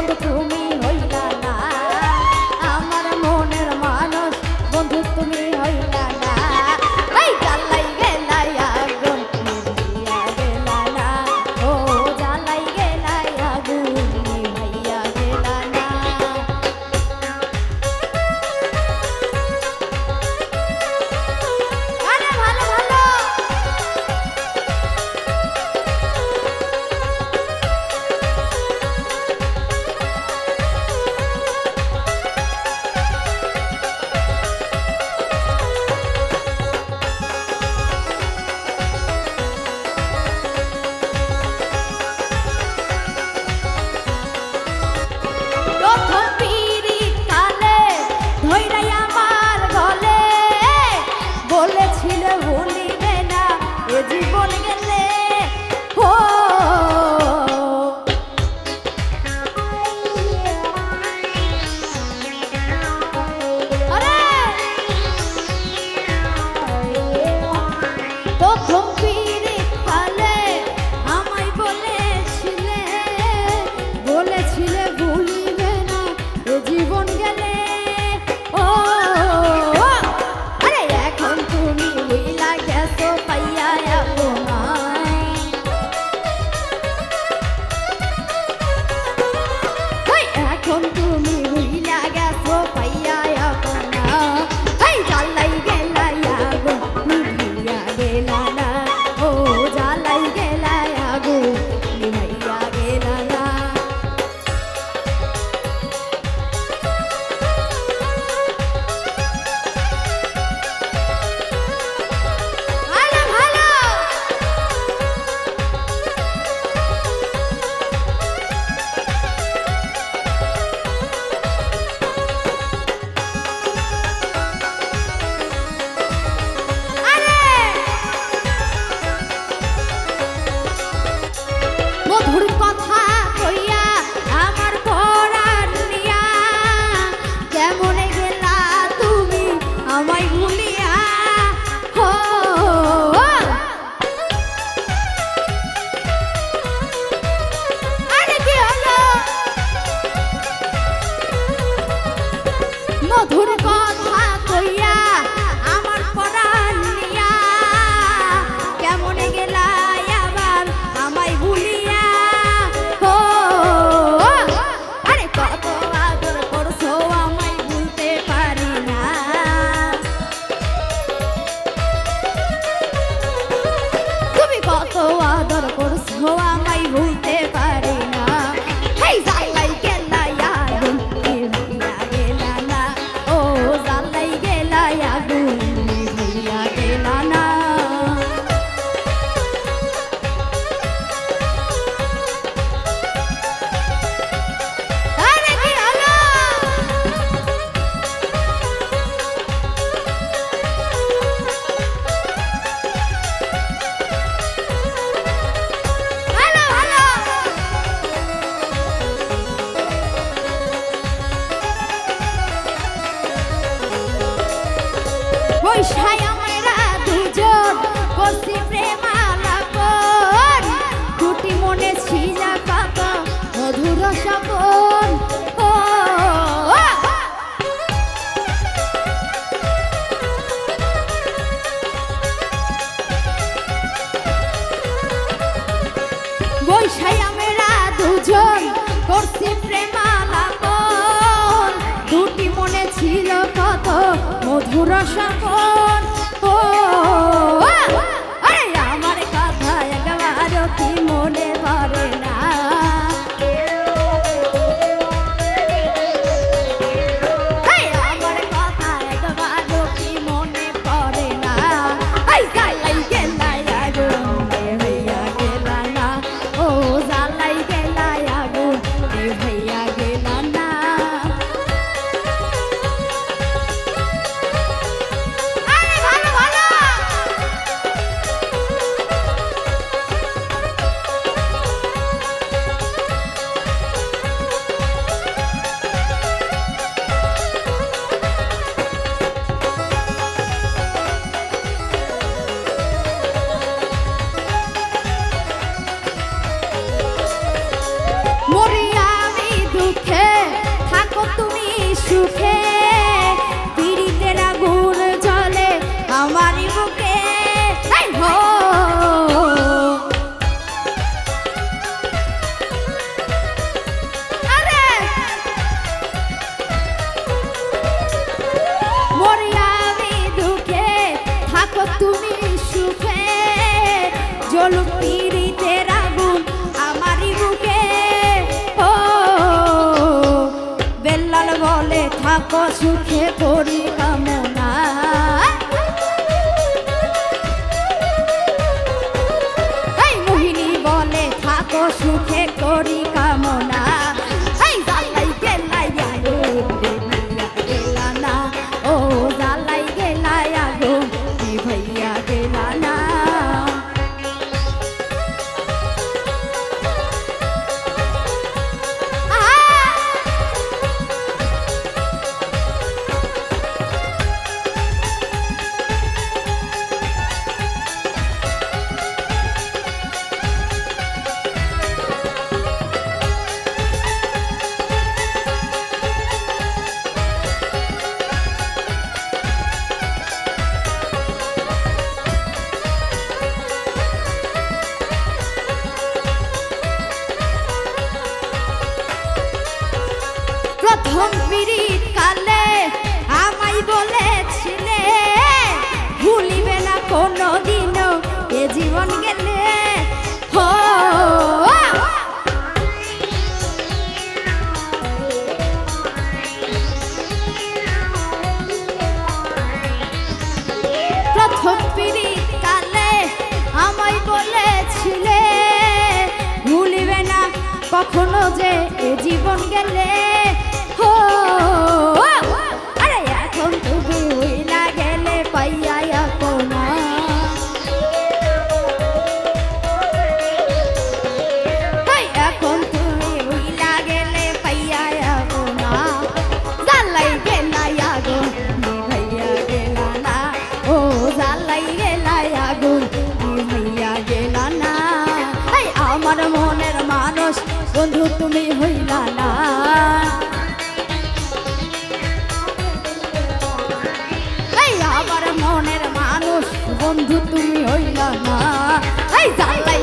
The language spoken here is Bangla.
বন্ধু বৈশায় আমরা দুজন করছি প্রেম মধুর সকল প্রথম পিরিত কালে আমায় বলেছিলে, ভুলিবে না কোনো জীবন গেলে। হো, প্রথম পিরিত কালে আমায় বলেছিলে, ভুলিবে না কখনো যে এ জীবন গেলে। বন্ধু তুমি হইলা না। এই জালাই